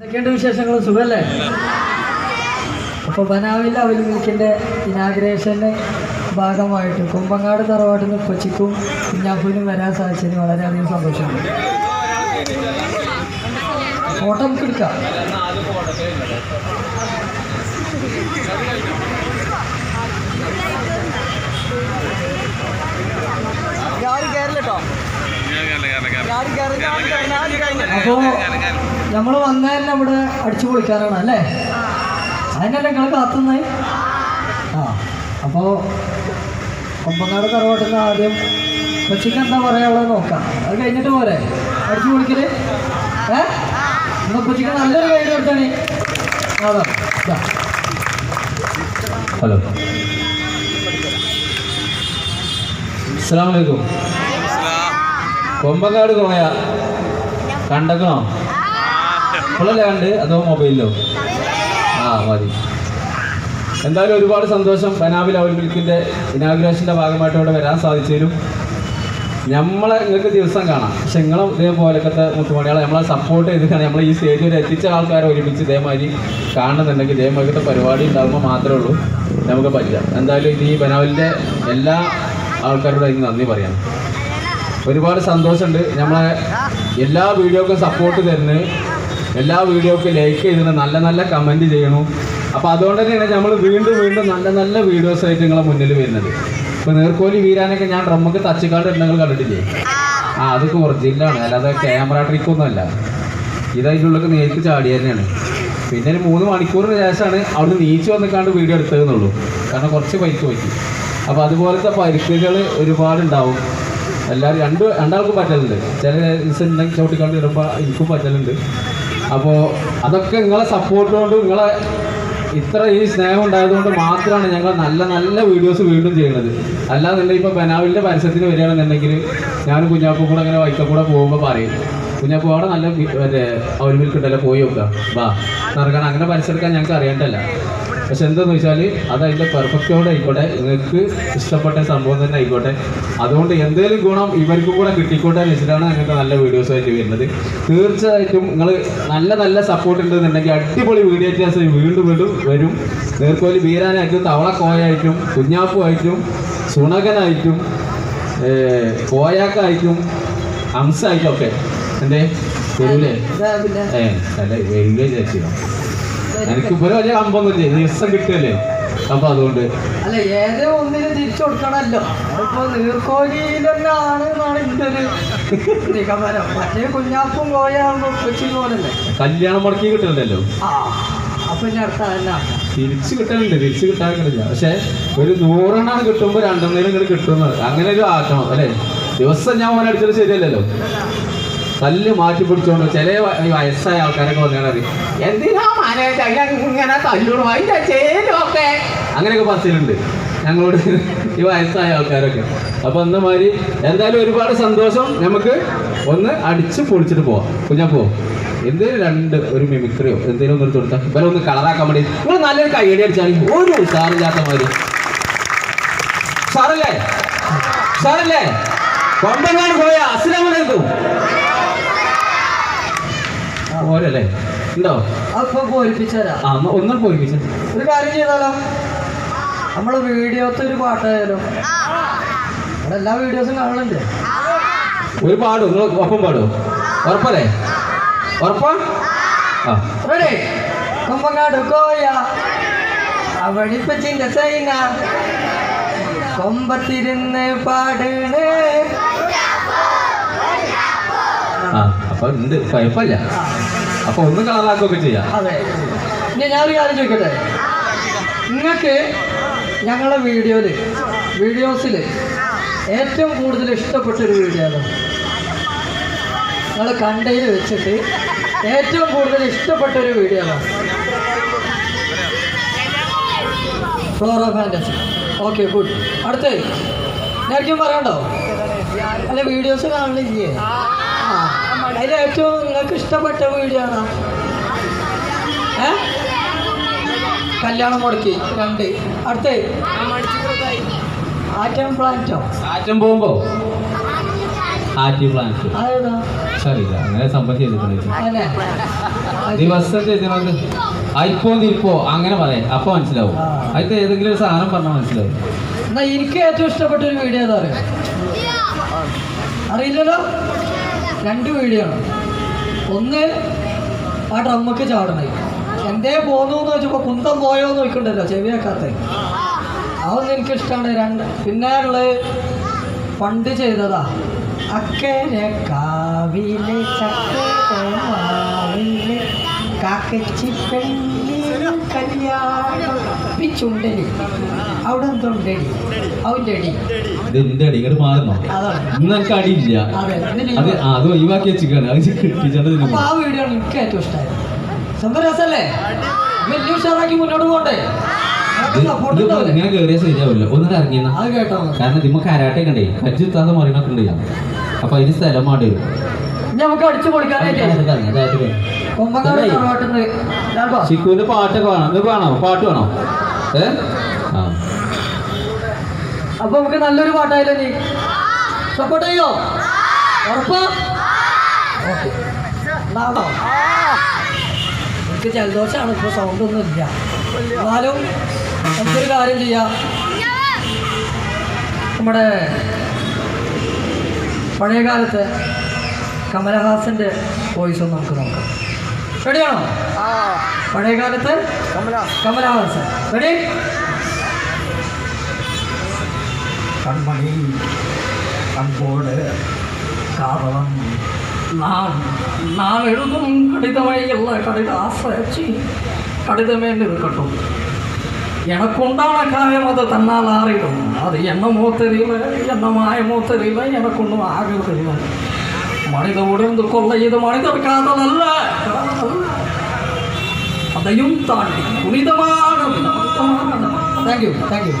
എന്തൊക്കെയുണ്ട് വിശേഷങ്ങൾ? സുഖല്ലേ? അപ്പോൾ ബനാവിൽ അവൽ മിൽക്കിന്റെ ഇനാഗ്രേഷന്റെ ഭാഗമായിട്ട് കുമ്പങ്ങാട് തറവാട്ടിൽ നിന്ന് കൊച്ചിക്കും കുഞ്ഞാപ്പൂരിനും വരാൻ സാധിച്ചതിന് വളരെയധികം സന്തോഷമാണ് ഫോട്ടോ നമുക്ക് എടുക്കാം. അപ്പോൾ നമ്മൾ വന്നതന്നെ ഇവിടെ അടിച്ചു പൊളിക്കാനാണ് അല്ലേ? അതിനല്ല നിങ്ങൾ കാത്തുന്നേ? ആ അപ്പോൾ കൊമ്പങ്ങാട് തറവാട്ടിൽ നിന്ന് ആദ്യം കൊച്ചിക്ക് എന്താ പറയാനുള്ളത് നോക്കാം. അത് കഴിഞ്ഞിട്ട് പോരെ? അടിച്ചു പൊളിക്കൽ? ഏ? നിങ്ങൾ കൊച്ചിക്ക് നല്ലൊരു കൈ കൊടുത്താണ്. അതാ. ഹലോ. അസ്സാം വലൈക്കും കൊമ്പങ്ങാട് കോയ കണ്ടക്കണോ ഇപ്പോഴല്ലേ അതോ മൊബൈലിലോ? ആ മതി. എന്തായാലും ഒരുപാട് സന്തോഷം. ബനാബിൽ അവൽ മിൽക്കിന്റെ ഇനാഗുറേഷന്റെ ഭാഗമായിട്ട് ഇവിടെ വരാൻ സാധിച്ചതിലും നമ്മളെ നിങ്ങൾക്ക് ദിവസം കാണാം. പക്ഷെ നിങ്ങളും ഇതേപോലത്തെ മുത്തുമണികളെ നമ്മളെ സപ്പോർട്ട് ചെയ്തിട്ടാണ് നമ്മൾ ഈ സ്റ്റേജ് വരെ എത്തിച്ച ആൾക്കാരെ ഒരുമിച്ച് ഇതേമാതിരി കാണുന്നുണ്ടെങ്കിൽ ഇതേമാതിരത്തെ പരിപാടി ഉണ്ടാകുമ്പോൾ മാത്രമേ ഉള്ളൂ. നമുക്ക് പറ്റുക എന്തായാലും ഇത് ഈ ബനാവലിന്റെ എല്ലാ ആൾക്കാരോടും അതിന് നന്ദി പറയാം ഒരുപാട് സന്തോഷമുണ്ട്. നമ്മളെ എല്ലാ വീഡിയോക്കും സപ്പോർട്ട് തരുന്നു എല്ലാ വീഡിയോക്കും ലൈക്ക് ചെയ്തിട്ട് നല്ല നല്ല കമന്റ് ചെയ്യണു. അപ്പോൾ അതുകൊണ്ട് തന്നെയാണ് നമ്മൾ വീണ്ടും വീണ്ടും നല്ല നല്ല വീഡിയോസ് ആയിട്ട് നിങ്ങളെ മുന്നിൽ വരുന്നത്. ഇപ്പോൾ നേർക്കോലി വീരാനൊക്കെ ഞാൻ ഡ്രമ്മക്ക് തച്ചിക്കാണ്ട് ഉണ്ടെങ്കിൽ കണ്ടിട്ടില്ലേ? ആ അതൊക്കെ ഒറിജിനലാണ് അല്ലാതെ ക്യാമറ ട്രിക്കൊന്നുമല്ല അല്ല. ഇത് അതിന്റെ ഉള്ളിൽ നേരിട്ട് ചാടി തന്നെയാണ്. പിന്നെ ഒരു മൂന്ന് മണിക്കൂറിന് ശേഷമാണ് അവിടെ നീച്ച് വന്നിക്കാണ്ട് വീഡിയോ എടുത്തതെന്നുള്ളൂ. കാരണം കുറച്ച് പരിക്ക് പറ്റി. അപ്പോൾ അതുപോലത്തെ പരിക്കുകൾ ഒരുപാടുണ്ടാവും. എല്ലാവരും രണ്ട് രണ്ടാൾക്കും പറ്റലുണ്ട്. ചില ദിവസം ഉണ്ടെങ്കിൽ ചവിട്ടിക്കാണ്ട് ഇടുമ്പോൾ എനിക്കും പറ്റലുണ്ട്. അപ്പോൾ അതൊക്കെ നിങ്ങളെ സപ്പോർട്ട് കൊണ്ട് നിങ്ങളെ ഇത്ര ഈ സ്നേഹം ഉണ്ടായതുകൊണ്ട് മാത്രമാണ് ഞങ്ങൾ നല്ല നല്ല വീഡിയോസ് വീണ്ടും ചെയ്യുന്നത്. അല്ലാന്നുണ്ടെങ്കിൽ ഇപ്പോൾ ബനാവിന്റെ പരസ്യത്തിന് വരികയാണെന്നുണ്ടെങ്കിൽ ഞാനും കുഞ്ഞാപ്പും കൂടെ അങ്ങനെ വൈക്കം കൂടെ പോകുമ്പോൾ പറയും കുഞ്ഞാപ്പു അവിടെ നല്ല മറ്റേ അവൽ മിൽക്ക് പോയി നോക്കാം. വാ നടക്കണം. അങ്ങനെ പരിസരക്കാൻ ഞങ്ങൾക്ക് അറിയണ്ടല്ല പക്ഷെ എന്താന്ന് വെച്ചാൽ അത് അതിന്റെ പെർഫെക്റ്റോടെ ആയിക്കോട്ടെ നിങ്ങൾക്ക് ഇഷ്ടപ്പെട്ട സംഭവം തന്നെ ആയിക്കോട്ടെ. അതുകൊണ്ട് എന്തേലും ഗുണം ഇവർക്കും കൂടെ കിട്ടിക്കോട്ടെ എന്ന് വെച്ചിട്ടാണ് അങ്ങനത്തെ നല്ല വീഡിയോസ് ആയിട്ട് വരുന്നത്. തീർച്ചയായിട്ടും നിങ്ങൾ നല്ല നല്ല സപ്പോർട്ട് ഉണ്ടെന്നുണ്ടെങ്കിൽ അടിപൊളി വീഡിയോ വ്യത്യാസം വീണ്ടും വീണ്ടും വരും. നേർക്കോലി വീരാനായിട്ടും തവളക്കോയായിട്ടും കുഞ്ഞാപ്പുമായിട്ടും സുണകനായിട്ടും കോയാക്കായിട്ടും അംസായിട്ടും ഒക്കെ. എന്തേ? വരൂലേ? ഏ അല്ല ചേച്ചിയോ എനിക്ക് ഇപ്പോൾ വലിയ കമ്പൊന്നുമില്ലേ ദിവസം കിട്ടിയല്ലേ? അപ്പൊ അതുകൊണ്ട്. അല്ല ഏതോ ഒന്നിനും തിരിച്ചു കൊടുക്കണല്ലോ ഇപ്പൊ എന്നാണ് ഒരു നിഗമനം. മറ്റേ കുഞ്ഞാപ്പും കോയാകുമ്പോ കൊച്ചി പോലല്ലേ? കല്യാണം മുടക്കി കിട്ടണ്ടല്ലോ. ആ അപ്പൊ ഇനി അടുത്ത തന്നെ തിരിച്ചു തിരിച്ച് കിട്ടലുണ്ട് തിരിച്ച് കിട്ടില്ല പക്ഷെ ഒരു നൂറെണ്ണം കിട്ടുമ്പോ രണ്ടെണ്ണേലും ഇങ്ങനെ കിട്ടുന്നത് അങ്ങനെ ഒരു ആക്കണം അല്ലേ? ദിവസം ഞാൻ ഓനെ അടിച്ചത് ശരിയല്ലല്ലോ. കല്ല് മാറ്റി പിടിച്ചോണ്ട് ചില വയസ്സായ ആൾക്കാരൊക്കെ വന്നാൽ അറിയും എന്തിനാ അങ്ങനെയൊക്കെ പറച്ചിലുണ്ട്. ഞങ്ങളോട് ഈ വയസ്സായ ആൾക്കാരൊക്കെ. അപ്പൊ അന്ന മാതിരി എന്തായാലും ഒരുപാട് സന്തോഷം. നമുക്ക് ഒന്ന് അടിച്ച് പൊളിച്ചിട്ട് പോവാം. കുഞ്ഞപ്പോ എന്തേലും രണ്ട് ഒരു മിമിക്രിയോ? എന്തേലും ഒന്ന് കൊടുത്താൽ ഇവരെ ഒന്ന് കളറാക്കാൻ വേണ്ടി. ഇവിടെ നല്ലൊരു കൈയടി അടിച്ചാൽ ഒരു ഉഷാറില്ലാത്ത മാതിരി. സാറല്ലേ? സാറല്ലേ? കൊമ്പങ്ങാട് പോയ അസുരമലെന്തും ഓരല്ലേ ഉണ്ടോ? അപ്പൊ പൂരിപ്പിച്ചുതരാം ആ ഒന്ന് പോയിപ്പിച്ചു ഒരു കാര്യം ചെയ്താലോ? നമ്മളെ വീഡിയോത്തെ ഒരു പാട്ടായാലോ? ഇവിടെ എല്ലാ വീഡിയോസും കാണുന്നുണ്ട് ഒരു പാടും. നിങ്ങൾ ഒപ്പം പാടും ഉറപ്പല്ലേ? ഉറപ്പാ? ആ. റെഡി. കൊമ്പങ്ങാട് കോയ അവഴിപ്പച്ചിന്റെ സൈന. കൊമ്പത്തിരുന്ന് പാടണേ. ആ. അപ്പൊ ഉണ്ട് കുഴപ്പമില്ല അപ്പൊ ഒന്ന് കളറാക്കുകയൊക്കെ ചെയ്യാം. അതെ. ഇനി ഞാനൊരു കാര്യം ചോദിക്കട്ടെ? നിങ്ങൾക്ക് ഞങ്ങളെ വീഡിയോയിൽ വീഡിയോസിൽ ഏറ്റവും കൂടുതൽ ഇഷ്ടപ്പെട്ട ഒരു വീഡിയോ ആണ് നിങ്ങൾ കണ്ടയിൽ വെച്ചിട്ട് ഏറ്റവും കൂടുതൽ ഇഷ്ടപ്പെട്ട ഒരു വീഡിയോ ആണ് ഫ്ലോറോ ഫാന്റസി ഓക്കെ ഗുഡ്. അടുത്ത് നേരത്തെ പറയണ്ടോ അല്ല വീഡിയോസ് കാണില്ലേ ഇഷ്ടപ്പെട്ട വീടാണ്? ഏ? കല്യാണം മുടക്കി രണ്ട്. അടുത്ത. ആറ്റം പ്ലാന്റോ? ആറ്റം പോകുമ്പോ? ആറ്റി പ്ലാന്റ് അറിയില്ല അങ്ങനെ സംഭവം ചെയ്തിട്ടുണ്ട് അങ്ങനെ ദിവസം ചെയ്തത് അരിപ്പോ തിരിപ്പോ അങ്ങനെ പറയാം. അപ്പൊ മനസ്സിലാവും. അതിൽ ഏതെങ്കിലും ഒരു സാധനം പറഞ്ഞാൽ മനസ്സിലാവും. എന്നാ എനിക്ക് ഏറ്റവും ഇഷ്ടപ്പെട്ട ഒരു വീഡിയോ ഏതാ അറിയോ? അറിയില്ലല്ലോ? രണ്ട് വീഡിയോ ആണ് ഒന്ന് ആ ഡ്രമ്മക്ക് ചാടണേ. എന്തേ പോന്നു എന്ന് വെച്ചപ്പോ കുന്തം പോയോ എന്ന് നോക്കണ്ടല്ലോ ചെവിയാക്കാത്ത. അതൊന്നും എനിക്ക് ഇഷ്ടമാണ് രണ്ട് പിന്നെ ഉള്ളത് പണ്ട് ചെയ്തതാ. അക്കരെ കാവിലെ ചക്കരമാവിലെ കാക്കച്ചി പെണ്ണി കല്യാണം പിച്ചുണ്ടലി അവിടെ എന്തുണ്ടടി അവന്റെ അടി. ഇത് എന്റെ അടി ഇങ്ങോട്ട് മാറുന്നോ? അതാണ്. ഇന്ന് എനിക്ക് അടിയില്ല. അത് ആ, അത് ഒഴിവാക്കി വെച്ചിക്കാണ് അത് കിട്ടിച്ചത് ആ വീഡിയോ ആണ് എനിക്ക് ഏറ്റവും ഇഷ്ടമായത്. സംഭവം രസല്ലേ വലിയ ഉഷാറാക്കി മുന്നോട്ട് പോകണ്ടേ? സപ്പോർട്ട് ഉണ്ടാവില്ലേ? ഇങ്ങനെ കയറിയ ശരിയാവില്ല. ഒന്നിട്ട് ഇറങ്ങിയെന്ന അത് കേട്ടോ. കാരണം ഇതിമ്മ കരാട്ടെ കണ്ടേ കജ്ജുത്താതെ മറിയണൊക്കെ ഉണ്ട് അപ്പൊ അതിന് സ്ഥലം മാടി നമുക്ക് അടിച്ചു പൊളിക്കാനായിട്ട് കൊമ്പങ്ങാട് തറവാട്ടിന്ന് ഇതാട്ടോ. ഷിക്കുവിന്റെ പാട്ടൊക്കെ വേണം ഇത് വേണോ? പാട്ട് വേണോ? ഏ? അപ്പൊ നമുക്ക് നല്ലൊരു പാട്ടായാലോ നീ? സപ്പോർട്ട് ചെയ്യോ? ഉറപ്പാ? എനിക്ക് ജലദോഷമാണ് ഇപ്പൊ സൗണ്ട് ഒന്നും ഇല്ല. എന്നാലും നമുക്കൊരു കാര്യം ചെയ്യാം. നമ്മുടെ പഴയ കാലത്ത് കമലഹാസന്റെ വോയിസ് ഒന്ന് നമുക്ക് നോക്കാം റെഡിയാണോ പഴയ കാലത്ത് കമലഹാസൻ റെഡി കൺമണി കൺപോട് കാതളം நான் நான் எழுதும் கடிதமை அல்ல கடிதாசி கடிதமே இருக்கட்டும் எனக்கு உண்டான காயம் அது தன்னால் ஆறிடும் அது என்னமோ தெரியல என்ன மாயமோ தெரியல எனக்கு ஒன்றும் ஆகவில்லை மனித உணர்ந்து கொள்ள இது மனிதர் காதல் அல்ல அதையும் தாண்டி புனிதமான தேங்க்யூ தேங்க்யூ